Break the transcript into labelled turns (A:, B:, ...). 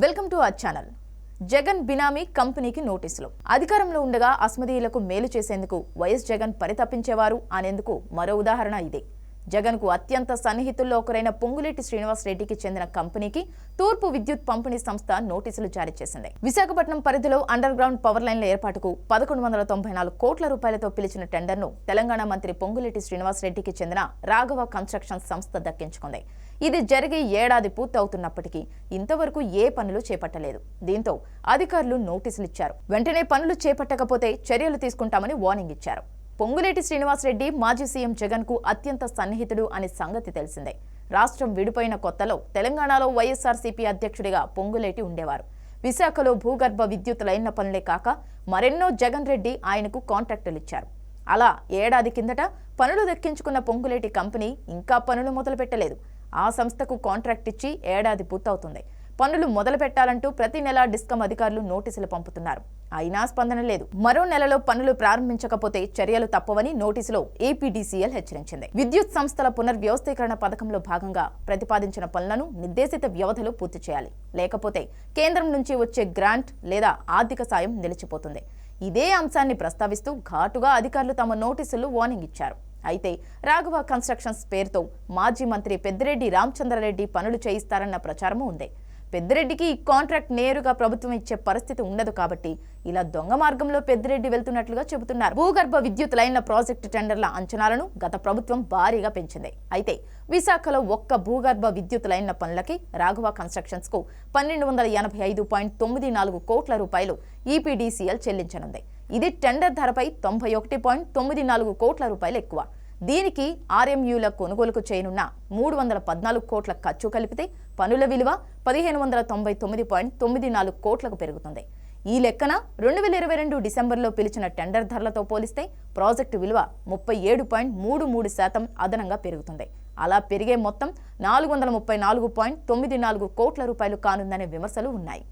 A: Welcome to our channel. Jagan బినామీ కంపెనీకి నోటీసులు. అధికారంలో ఉండగా అస్మదీయులకు మేలు చేసేందుకు వైఎస్ జగన్ పరితపించేవారు అనేందుకు మరో ఉదాహరణ ఇదే. జగన్కు అత్యంత సన్నిహితుల్లో ఒకరైన పొంగులేటి శ్రీనివాస్ రెడ్డికి చెందిన కంపెనీకి తూర్పు విద్యుత్ పంపిణీ సంస్థ నోటీసులు జారీ చేసింది. విశాఖపట్నం పరిధిలో అండర్ గ్రౌండ్ పవర్ లైన్ల ఏర్పాటుకు పదకొండు వందల తొంభై నాలుగు కోట్ల రూపాయలతో పిలిచిన టెండర్ను తెలంగాణ మంత్రి పొంగులేటి శ్రీనివాస్ రెడ్డికి చెందిన రాఘవ కన్స్ట్రక్షన్ సంస్థ దక్కించుకుంది. ఇది జరిగి ఏడాది పూర్తవుతున్నప్పటికీ ఇంతవరకు ఏ పనులు చేపట్టలేదు. దీంతో అధికారులు నోటీసులు ఇచ్చారు. వెంటనే పనులు చేపట్టకపోతే చర్యలు తీసుకుంటామని వార్నింగ్ ఇచ్చారు. పొంగులేటి శ్రీనివాసరెడ్డి మాజీ సీఎం జగన్కు అత్యంత సన్నిహితుడు అనే సంగతి తెలిసిందే. రాష్ట్రం విడిపోయిన కొత్తలో తెలంగాణలో వైఎస్ఆర్సీపీ అధ్యక్షుడిగా పొంగులేటి ఉండేవారు. విశాఖలో భూగర్భ విద్యుత్ లైన్ల పనులే కాక మరెన్నో జగన్ రెడ్డి ఆయనకు కాంట్రాక్టులు ఇచ్చారు. అలా ఏడాది కిందట పనులు దక్కించుకున్న పొంగులేటి కంపెనీ ఇంకా పనులు మొదలుపెట్టలేదు. ఆ సంస్థకు కాంట్రాక్ట్ ఇచ్చి ఏడాది పూర్తవుతుంది. పనులు మొదలు పెట్టాలంటూ ప్రతి నెల డిస్కం అధికారులు నోటీసులు పంపుతున్నారు. అయినా స్పందన లేదు. మరో నెలలో పనులు ప్రారంభించకపోతే చర్యలు తప్పవని నోటీసులో ఏపీడీసీఎల్ హెచ్చరించింది. విద్యుత్ సంస్థల పునర్వ్యవస్థీకరణ పథకంలో భాగంగా ప్రతిపాదించిన పనులను నిర్దేశిత వ్యవధిలో పూర్తి చేయాలి. లేకపోతే కేంద్రం నుంచి వచ్చే గ్రాంట్ లేదా ఆర్థిక సాయం నిలిచిపోతుంది. ఇదే అంశాన్ని ప్రస్తావిస్తూ ఘాటుగా అధికారులు తమ నోటీసులు వార్నింగ్ ఇచ్చారు. అయితే రాఘవ కన్స్ట్రక్షన్స్ పేరుతో మాజీ మంత్రి పెద్దిరెడ్డి రామచంద్రారెడ్డి పనులు చేయిస్తారన్న ప్రచారము ఉంది. పెద్దిరెడ్డికి ఈ కాంట్రాక్ట్ నేరుగా ప్రభుత్వం ఇచ్చే పరిస్థితి ఉండదు కాబట్టి ఇలా దొంగ మార్గంలో పెద్దిరెడ్డి వెళ్తున్నట్లుగా చెబుతున్నారు. భూగర్భ విద్యుత్ లైన్ల ప్రాజెక్టు టెండర్ల అంచనాలను గత ప్రభుత్వం భారీగా పెంచింది. అయితే విశాఖలో ఒక్క భూగర్భ విద్యుత్ లైన్ల పనులకి రాఘవ కన్స్ట్రక్షన్స్కు పన్నెండు వందల ఎనభై ఐదు పాయింట్ తొమ్మిది నాలుగు కోట్ల రూపాయలు ఈపీడీసీఎల్ చెల్లించనుంది. ఇది టెండర్ ధరపై తొంభై ఒకటి పాయింట్ తొమ్మిది నాలుగు కోట్ల రూపాయలు ఎక్కువ. దీనికి ఆర్ఎంయూల కొనుగోలుకు చేయనున్న మూడు వందల పద్నాలుగు కోట్ల ఖర్చు కలిపితే పనుల విలువ పదిహేను వందల తొంభై తొమ్మిది పాయింట్ తొమ్మిది నాలుగు కోట్లకు పెరుగుతుంది. ఈ లెక్కన రెండు వేల ఇరవై రెండు డిసెంబర్లో పిలిచిన టెండర్ ధరలతో పోలిస్తే ప్రాజెక్టు విలువ ముప్పై ఏడు పాయింట్ మూడు మూడు శాతం అదనంగా పెరుగుతుంది. అలా పెరిగే మొత్తం నాలుగు వందల ముప్పై నాలుగు పాయింట్ తొమ్మిది నాలుగు కోట్ల రూపాయలు కానుందనే విమర్శలు ఉన్నాయి.